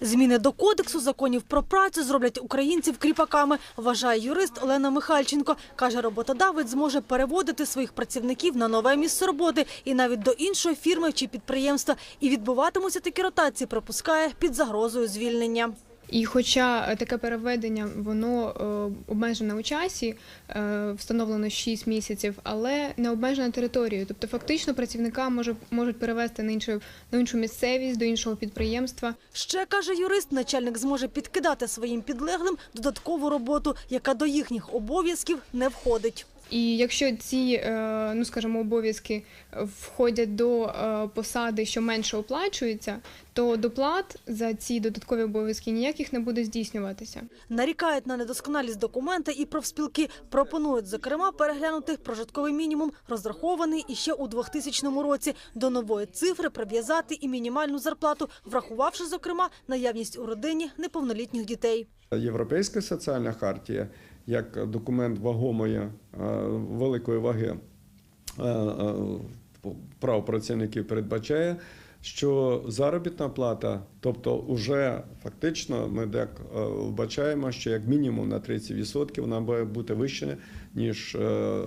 Зміни до кодексу законів про працю зроблять українців кріпаками, вважає юрист Олена Михальченко. Каже, роботодавець зможе переводити своїх працівників на нове місце роботи і навіть до іншої фірми чи підприємства. І відбуватимуться такі ротації, пропускає під загрозою звільнення. І хоча е, таке переведення воно е, обмежене у часі, е, встановлено 6 місяців, але не обмежено територією. Тобто фактично працівника може, можуть перевести на іншу, на іншу місцевість, до іншого підприємства. Ще каже юрист, начальник зможе підкидати своїм підлеглим додаткову роботу, яка до їхніх обов'язків не входить. І якщо ці, ну скажімо, обов'язки входять до посади, що менше оплачується, то доплат за ці додаткові обов'язки ніяких не буде здійснюватися. Нарікають на недосконалість документа і профспілки. Пропонують, зокрема, переглянути прожитковий мінімум, розрахований іще у 2000 році. До нової цифри прив'язати і мінімальну зарплату, врахувавши, зокрема, наявність у родині неповнолітніх дітей. Європейська соціальна хартія як документ вагомої е, великої ваги е, е, прав працівників передбачає, що заробітна плата, тобто вже фактично ми так е, вбачаємо, що як мінімум на 30% вона має бути вища, ніж, е,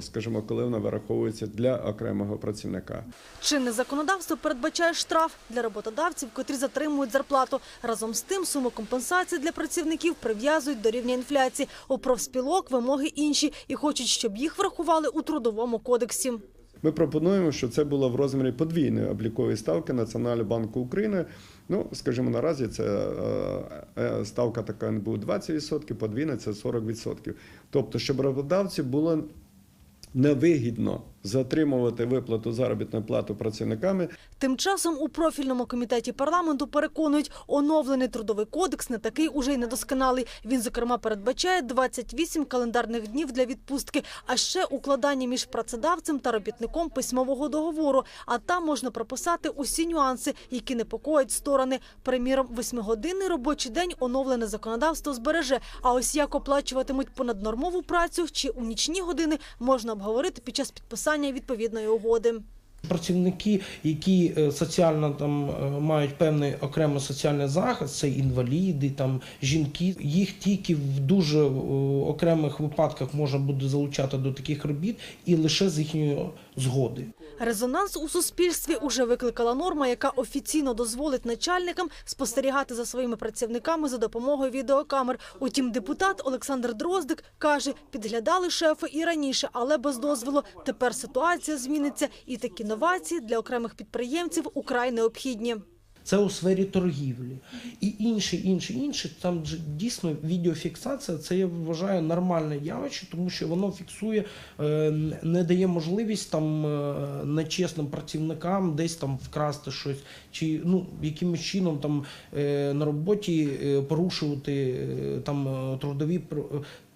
скажімо, коли вона вираховується для окремого працівника. Чинне законодавство передбачає штраф для роботодавців, котрі затримують зарплату. Разом з тим суму компенсації для працівників прив'язують до рівня інфляції. У профспілок вимоги інші і хочуть, щоб їх врахували у трудовому кодексі. Ми пропонуємо, що це було в розмірі подвійної облікової ставки Національного банку України. Ну, скажімо, наразі це е, е, ставка така НБУ 20%, подвійна це 40%. Тобто, щоб роботодавці було невигідно затримувати виплату заробітної плати працівниками, Тим часом у профільному комітеті парламенту переконують, оновлений трудовий кодекс не такий уже й недосконалий. Він, зокрема, передбачає 28 календарних днів для відпустки, а ще укладання між працедавцем та робітником письмового договору. А там можна прописати усі нюанси, які непокоять сторони. Приміром, восьмигодинний робочий день оновлене законодавство збереже. А ось як оплачуватимуть понаднормову працю чи у нічні години можна обговорити під час підписання відповідної угоди. Працівники, які е, соціально там е, мають певний окремий соціальний захист, це інваліди, там жінки. Їх тільки в дуже е, окремих випадках можна буде залучати до таких робіт і лише з їхньої згоди. Резонанс у суспільстві уже викликала норма, яка офіційно дозволить начальникам спостерігати за своїми працівниками за допомогою відеокамер. Утім, депутат Олександр Дроздик каже, підглядали шефи і раніше, але без дозволу. Тепер ситуація зміниться, і такі новації для окремих підприємців украй необхідні. Це у сфері торгівлі. І інші, інші, інші. Там дійсно відеофіксація це я вважаю нормальне явище, тому що воно фіксує, е, не дає можливість там е, нечесним працівникам десь там вкрасти щось, чи ну якимось чином там е, на роботі порушувати там трудові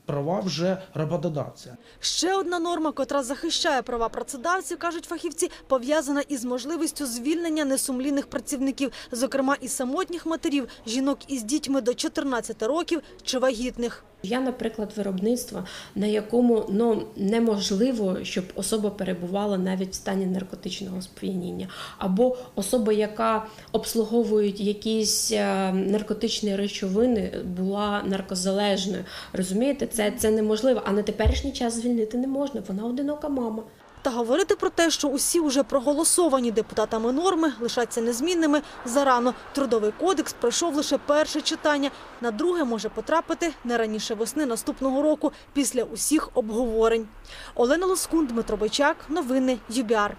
права вже роботодавця. Ще одна норма, котра захищає права працедавців, кажуть фахівці, пов'язана із можливістю звільнення несумлінних працівників, зокрема і самотніх матерів, жінок із дітьми до 14 років чи вагітних. Я, наприклад, виробництва, на якому ну неможливо, щоб особа перебувала навіть в стані наркотичного сп'яніння, або особа, яка обслуговує якісь е, наркотичні речовини, була наркозалежною. Розумієте, це, це неможливо. А на теперішній час звільнити не можна. Вона одинока мама. Та говорити про те, що усі уже проголосовані депутатами норми лишаться незмінними зарано. Трудовий кодекс пройшов лише перше читання. На друге може потрапити не раніше весни наступного року після усіх обговорень. Олена Лоскун, Дмитро Бойчак. Новини ЮБІАР.